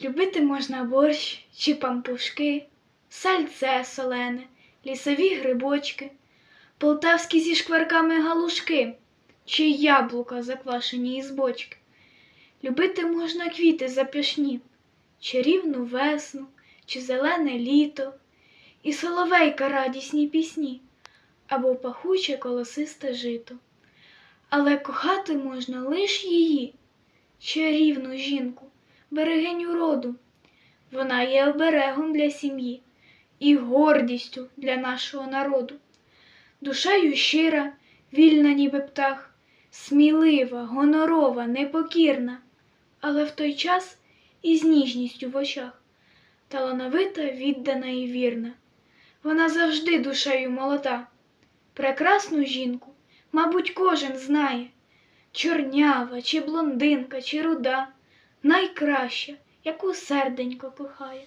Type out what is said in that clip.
Любити можна борщ чи пампушки, сальце солене, лісові грибочки, полтавські зі шкварками галушки, чи яблука заквашені із бочки. Любити можна квіти запашні, чарівну весну, чи зелене літо, і соловейка радісні пісні, або пахуче колосисте жито. Але кохати можна лиш її, чарівну жінку, берегиню роду. Вона є оберегом для сім'ї і гордістю для нашого народу. Душею щира, вільна, ніби птах, смілива, гонорова, непокірна, але в той час із ніжністю в очах, талановита, віддана і вірна. Вона завжди душею молода. Прекрасну жінку, мабуть, кожен знає, чорнява, чи блондинка, чи руда, найкраща, яку серденько кохає.